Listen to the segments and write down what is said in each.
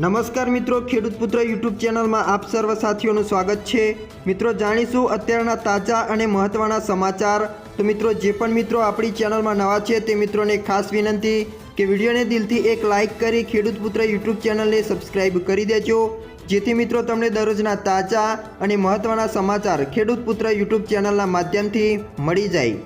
નમસ્કાર મિત્રો, ખેડૂત પુત્ર યુટ્યુબ ચેનલમાં આપ સર્વ સાથીઓનું સ્વાગત છે. મિત્રો, જાણીશું અત્યારના તાજા અને મહત્ત્વના સમાચાર. તો મિત્રો, જે પણ મિત્રો આપણી ચેનલમાં નવા છે, તે મિત્રોને ખાસ વિનંતી કે વિડીયોને દિલથી એક લાઇક કરી ખેડૂત પુત્ર યુટ્યુબ ચેનલને સબસ્ક્રાઇબ કરી દેજો. જેથી મિત્રો, તમને દરરોજના તાજા અને મહત્ત્વના સમાચાર ખેડૂત પુત્ર યુટ્યુબ ચેનલના માધ્યમથી મળી જાય.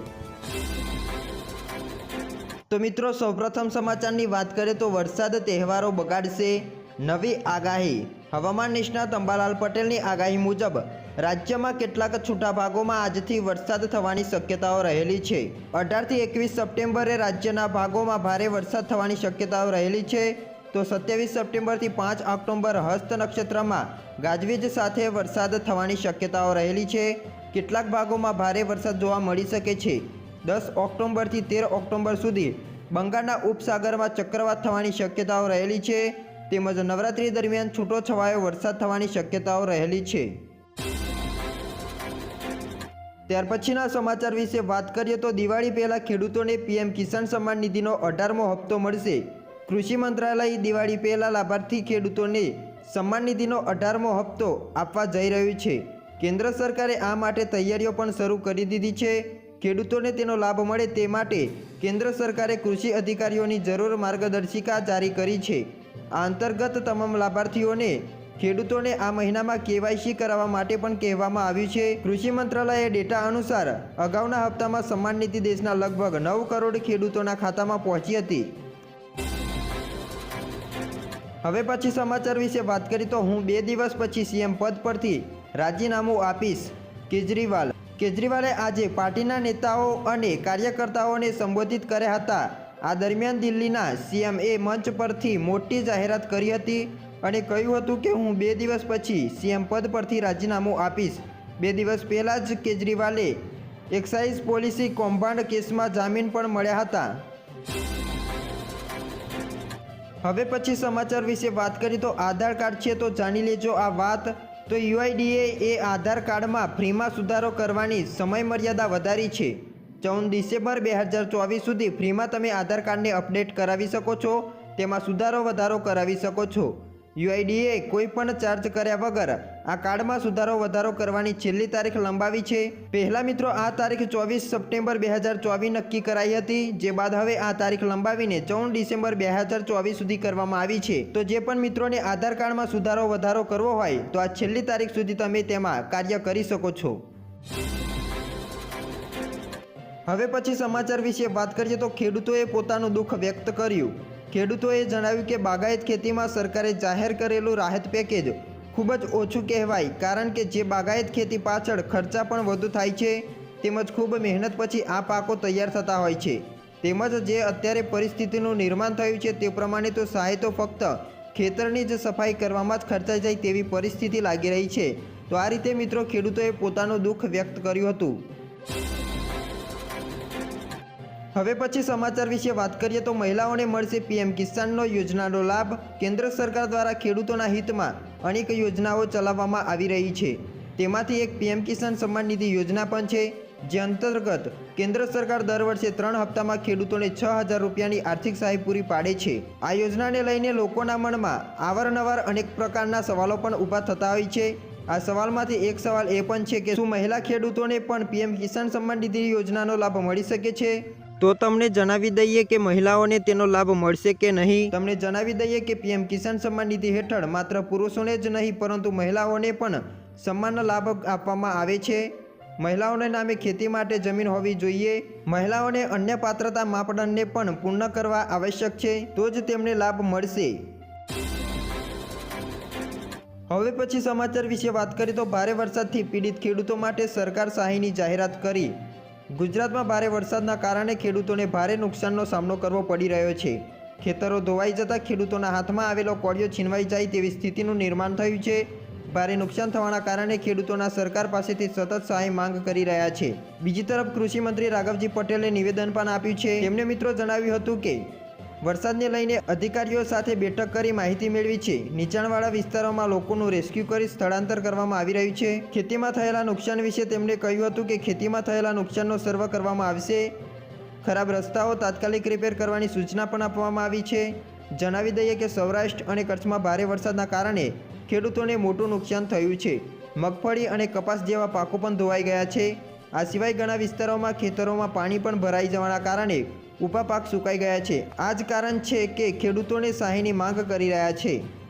તો મિત્રો, સૌપ્રથમ સમાચારની વાત કરીએ તો વરસાદ તહેવારો બગાડશે. નવી આગાહી. હવામાન નિષ્ણાત અંબાલાલ પટેલની આગાહી મુજબ, રાજ્યમાં કેટલાક છૂટા ભાગોમાં આજથી વરસાદ થવાની શક્યતાઓ રહેલી છે. અઢારથી એકવીસ સપ્ટેમ્બરે રાજ્યના ભાગોમાં ભારે વરસાદ થવાની શક્યતાઓ રહેલી છે. તો સત્યાવીસ સપ્ટેમ્બરથી પાંચ ઓક્ટોબર હસ્ત નક્ષત્રમાં ગાજવીજ સાથે વરસાદ થવાની શક્યતાઓ રહેલી છે. કેટલાક ભાગોમાં ભારે વરસાદ જોવા મળી શકે છે. દસ ઓક્ટોબરથી તેર ઓક્ટોબર સુધી બંગાળના ઉપસાગરમાં ચક્રવાત થવાની શક્યતાઓ રહેલી છે. તેમજ નવરાત્રી દરમિયાન છૂટો છવાયો વરસાદ થવાની શક્યતાઓ રહેલી છે. ત્યાર પછીના સમાચાર વિશે વાત કરીએ તો દિવાળી પહેલાં ખેડૂતોને પીએમ કિસાન સન્માન નિધિનો અઢારમો હપ્તો મળશે. કૃષિ મંત્રાલય દિવાળી પહેલાં લાભાર્થી ખેડૂતોને સન્માન નિધિનો અઢારમો હપ્તો આપવા જઈ રહ્યું છે. કેન્દ્ર સરકારે આ માટે તૈયારીઓ પણ શરૂ કરી દીધી છે. ખેડૂતોને તેનો લાભ મળે તે માટે કેન્દ્ર સરકારે કૃષિ અધિકારીઓની જરૂર માર્ગદર્શિકા જારી કરી છે. અંતર્ગત તમામ લાભાર્થીઓને ખેડૂતોને આ મહિનામાં કેવાયસી કરાવવા માટે પણ કહેવામાં આવ્યું છે. કૃષિ મંત્રાલયે ડેટા અનુસાર અગાઉના હપ્તામાં સન્માન નીતિ દેશના લગભગ નવ કરોડ ખેડૂતોના ખાતામાં પહોંચી હતી. હવે પછી સમાચાર વિશે વાત કરી તો હું બે દિવસ પછી સીએમ પદ પરથી રાજીનામું આપીશ. કેજરીવાલ કેજરીવાલે આજે પાર્ટીના નેતાઓ અને કાર્યકર્તાઓને સંબોધિત કર્યા હતા. આ દરમિયાન દિલ્હીના સીએમએ મંચ પરથી મોટી જાહેરાત કરી હતી અને કહ્યું હતું કે હું બે દિવસ પછી સીએમ પદ પરથી રાજીનામું આપીશ. બે દિવસ પહેલાં જ કેજરીવાલે એક્સાઇઝ પોલિસી કૌભાંડ કેસમાં જામીન પણ મળ્યા હતા. હવે પછી સમાચાર વિશે વાત કરીએ તો આધાર કાર્ડ છે તો જાણી લેજો આ વાત. તો યુઆઈડીએ એ આધાર કાર્ડમાં ફ્રીમાં સુધારો કરવાની સમય મર્યાદા વધારી છે. ચૌદ ડિસેમ્બર બે હજાર ચોવીસ સુધી ફ્રીમાં તમે આધાર કાર્ડને અપડેટ કરાવી શકો છો, તેમાં સુધારો વધારો કરાવી શકો છો. યુઆઈડીએ કોઈ પણ ચાર્જ કર્યા વગર આ કાર્ડમાં સુધારો વધારો કરવાની છેલ્લી તારીખ લંબાવી છે. પહેલા મિત્રો, આ તારીખ ચોવીસ સપ્ટેમ્બર બે હજાર ચોવીસ નક્કી કરાઈ હતી, જે બાદ હવે આ તારીખ લંબાવીને ચૌદ ડિસેમ્બર બે હજાર ચોવીસ સુધી કરવામાં આવી છે. તો જે પણ મિત્રોને આધાર કાર્ડમાં સુધારો વધારો કરવો હોય, તો આ છેલ્લી તારીખ સુધી તમે તેમાં કાર્ય કરી શકો છો. હવે પછી સમાચાર વિશે વાત કરીએ તો ખેડૂતોએ પોતાનું દુઃખ વ્યક્ત કર્યું. ખેડૂતોએ જણાવ્યું કે બાગાયત ખેતીમાં સરકારે જાહેર કરેલું રાહત પેકેજ ખૂબ જ ઓછું કહેવાય કારણ કે જે બાગાયત ખેતી પાછળ ખર્ચા પણ વધુ થાય છે, તેમજ ખૂબ મહેનત પછી આ પાકો તૈયાર થતા હોય છે. તેમજ જે અત્યારે પરિસ્થિતિનું નિર્માણ થયું છે તે પ્રમાણે તો સહાય તો ફક્ત ખેતરની જ સફાઈ કરવામાં જ ખર્ચાઈ જાય તેવી પરિસ્થિતિ લાગી રહી છે. તો આ રીતે મિત્રો ખેડૂતોએ પોતાનું દુઃખ વ્યક્ત કર્યું હતું. હવે પછી સમાચાર વિશે વાત કરીએ તો મહિલાઓને મળશે પીએમ કિસાનનો યોજનાનો લાભ. કેન્દ્ર સરકાર દ્વારા ખેડૂતોના હિતમાં અનેક યોજનાઓ ચલાવવામાં આવી રહી છે. તેમાંથી એક પીએમ કિસાન સન્માન નિધિ યોજના પણ છે, જે અંતર્ગત કેન્દ્ર સરકાર દર વર્ષે ત્રણ હપ્તામાં ખેડૂતોને છ હજાર રૂપિયાની આર્થિક સહાય પૂરી પાડે છે. આ યોજનાને લઈને લોકોના મનમાં અવારનવાર અનેક પ્રકારના સવાલો પણ ઊભા થતા હોય છે. આ સવાલમાંથી એક સવાલ એ પણ છે કે શું મહિલા ખેડૂતોને પણ પીએમ કિસાન સન્માન નિધિ યોજનાનો લાભ મળી શકે છે? તો તમને જણાવી દઈએ કે મહિલાઓને તેનો લાભ મળશે કે નહીં? તમને જણાવી દઈએ કે પીએમ કિસાન સન્માન નિધિ હેઠળ માત્ર પુરુષોને જ નહીં, પરંતુ મહિલાઓને પણ સન્માનનો લાભ આપવામાં આવે છે. મહિલાઓને નામે ખેતી માટે જમીન હોવી જોઈએ. મહિલાઓને અન્ય પાત્રતા માપદંડને પણ પૂર્ણ કરવા આવશ્યક છે. તો જ તેમને લાભ મળશે. હવે પછી સમાચાર વિશે વાત કરીએ તો ભારે વરસાદથી પીડિત ખેડૂતો માટે સરકાર સહાયની જાહેરાત કરી. ગુજરાતમાં ભારે વરસાદના કારણે ખેડૂતોને ભારે નુકસાનનો સામનો કરવો પડી રહ્યો છે. ખેતરો ધોવાઈ જતાં ખેડૂતોના હાથમાં આવેલો કોળિયો છીનવાઈ જાય તેવી સ્થિતિનું નિર્માણ થયું છે. ભારે નુકસાન થવાના કારણે ખેડૂતોના સરકાર પાસેથી સતત સહાય માંગ કરી રહ્યા છે. બીજી તરફ કૃષિ મંત્રી રાઘવજી પટેલે નિવેદન પણ આપ્યું છે. તેમણે મિત્રો જણાવ્યું હતું કે વરસાદને લઈને અધિકારીઓ સાથે બેઠક કરી માહિતી મેળવી છે. નીચાણવાળા વિસ્તારોમાં લોકોનું રેસ્ક્યુ કરી સ્થળાંતર કરવામાં આવી રહ્યું છે. ખેતીમાં થયેલા નુકસાન વિશે તેમણે કહ્યું હતું કે ખેતીમાં થયેલા નુકસાનનો સર્વે કરવામાં આવશે. ખરાબ રસ્તાઓ તાત્કાલિક રિપેર કરવાની સૂચના પણ આપવામાં આવી છે. જણાવી દઈએ કે સૌરાષ્ટ્ર અને કચ્છમાં ભારે વરસાદના કારણે ખેડૂતોને મોટું નુકસાન થયું છે. મગફળી અને કપાસ જેવા પાકો પણ ધોવાઈ ગયા છે. આ સિવાય ઘણા વિસ્તારોમાં ખેતરોમાં પાણી પણ ભરાઈ જવાના કારણે ઊભા પાક સુકાઈ ગયા છે. આ જ કારણ છે કે ખેડૂતોને સહાયની માંગ કરી રહ્યા છે.